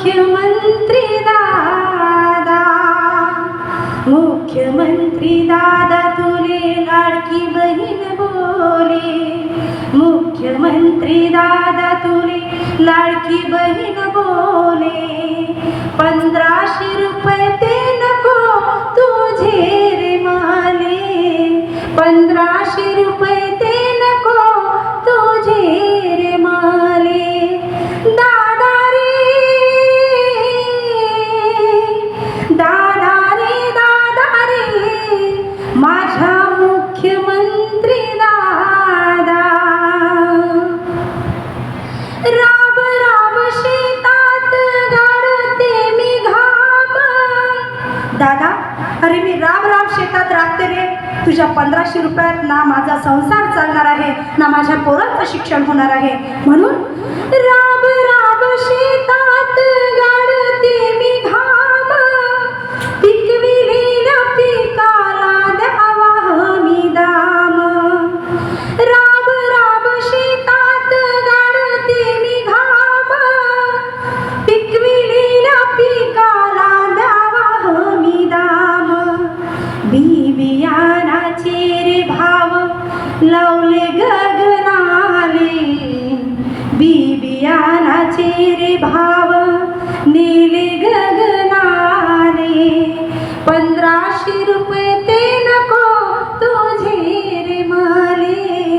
मुख्यमंत्री दादा मुख्यमंत्री दादा तुले लाडकी बहीण बोले मुख्यमंत्री दादा तुले लाडकी बहीण बोले पंधराशे रुपये दादा. अरे मी राब राब शेतात राबते रे. तुझ्या पंधराशे रुपयात ना माझा संसार चालणार आहे ना माझ्या पोरांचं शिक्षण होणार आहे. म्हणून राब लावले गगनाले बी बियाणाचे रे भाव नीले गगनाले पंधराशे रुपये ते नको तुझे रे माले.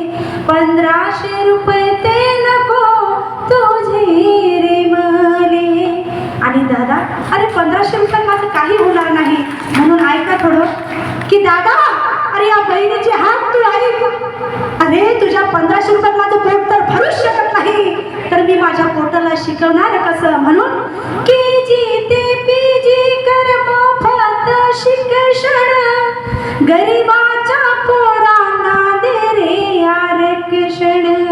पंधराशे रुपये ते नको तुझे रे माले. आणि दादा अरे पंधराशे रुपये माझं काही होणार नाही. म्हणून ऐका थोडं. की दादा अरे या बहिणीचे हात तू अरे तुझ्या पंधराशे रुपयात माझं पोट तर भरूच शकत नाही. तर मी माझ्या पोटाला शिकवणार कसं म्हणून? के जी ते पी जी कर मोफत शिक्षण गरिबाच्या पोरांना दे रे आरक्षण.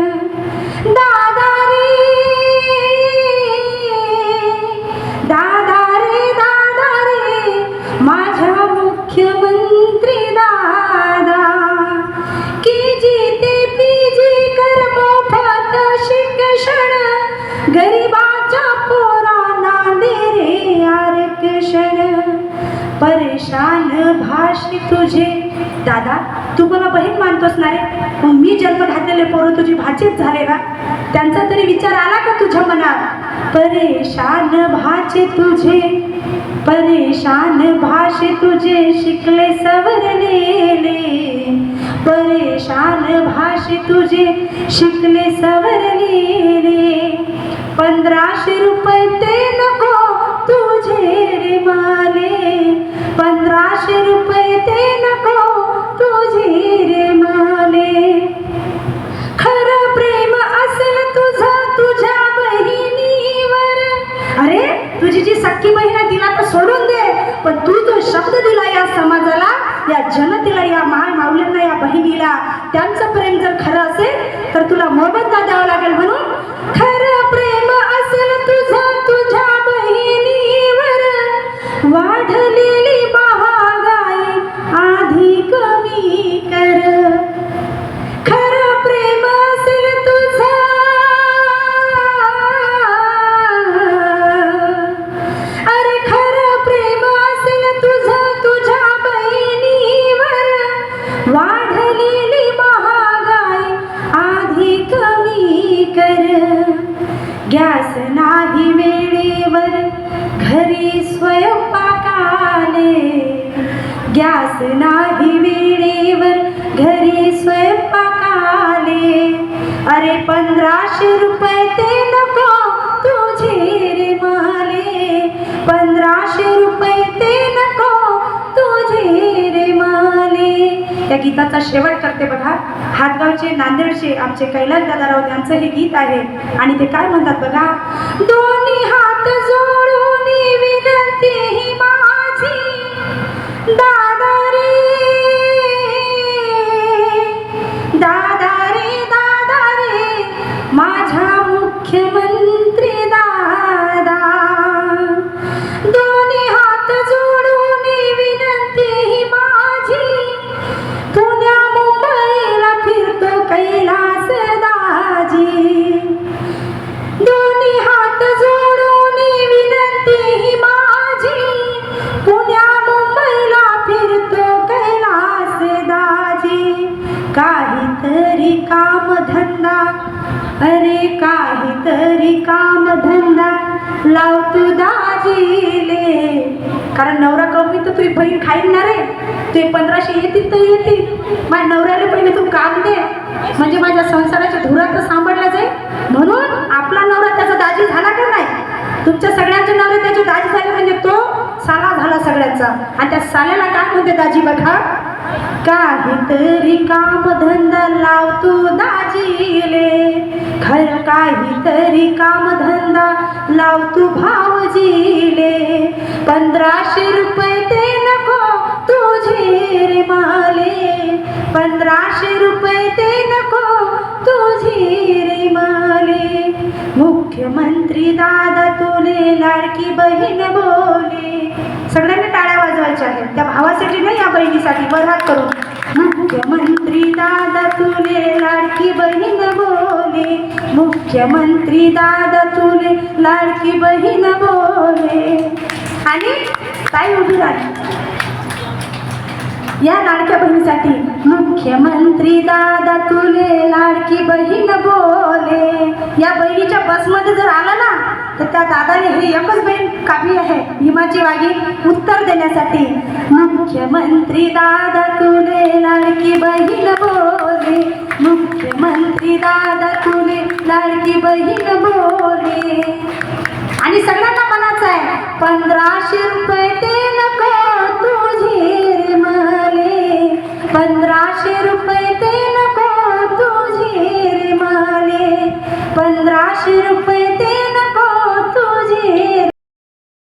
परेशान भाषे तुझे. दादा तू मला बहीण मानतोस ना रे? मग मी जन्म घातलेले पोरं तुझी भाचीच झाले ना त्यांचा तरी विचार आला का तुझ्या मनात? परेशान भाचे तुझे. परेशान भाषे तुझे शिकले सवरलेले परेशान भाषे तुझे शिकले सवरलेले पंधराशे रुपये ते नको. माले पंधराशे रुपये ते नको तुझी रे माले खरं प्रेम असेल तुझं तुझ्या बहिणीवर. अरे तुझी जी सख्खी बहीण तिला तर सोडून दे पण तू तो शब्द दिला या समाजाला या जनतेला या माय माऊल्यांना या बहिणीला त्यांचं प्रेम जर खरं असेल तर तुला मोबदला द्यावा वाढलेली महागाई आधी कमी कर. गॅस नाही वेळेवर घरी स्वयंपाकाले गॅस नाही वेळेवर घरी स्वयंपाकाले अरे पंधराशे रुपये ते या गीताचा शेवट करते बघा. हातगावचे नांदेडचे आमचे कैलास दादाराव त्यांचं हे गीत आहे. आणि ते काय म्हणतात बघा? दोन्ही हा काहीतरी काम धंदा लाव तू दाजीले. कारण नवरा कमी तर तुझी बहीण खाईन ना रे. ते पंधराशे येतील तर येतील. माझ्या नवऱ्याला पहिले तू काम दे. म्हणजे माझ्या संसाराच्या धुरात तर सांभाळला जाईल. म्हणून आपला नवरा त्याचा दाजी झाला का नाही? तुमच्या सगळ्यांचे नवरे त्याचे दाजी झाले म्हणजे तो साला झाला सगळ्यांचा. आणि त्या साल्याला काय म्हणते दाजी बघा? काहीतरी काम धंदा लाव तू दाजीले. खर काहीतरी काम धंदा लाव तू भावजीले. पंधराशे रुपये ते नको तुझे रे माले. पंधराशे रुपये ते नको तुझे रे माले. मुख्यमंत्री दादा तुले लाडकी बहीण बोले. सगळ्यांनी टाळ्या वाजवायच्या आहेत. त्या भावासाठी नाही या बहिणीसाठी बरहात करून. मुख्यमंत्री दादा तुले लाडकी बहीण बोले. मुख्यमंत्री दादा तुले लाडकी बहीण बोले. आणि काय उभी राहिली. या लाडक्या बहिणीसाठी मुख्यमंत्री दादा तुले लाडकी बहीण बोले. या बहिणीच्या बसमध्ये जर आला ना तर त्या दादाने हे एकच बहीण काढली आहे. भीमाची वागी उत्तर देण्यासाठी. मुख्यमंत्री दादा तुले लाडकी बहीण बोले. मुख्यमंत्री दादा तुले लाडकी बहीण बोले. आणि सगळ्यांना म्हणायचं आहे पंधराशे रुपये ते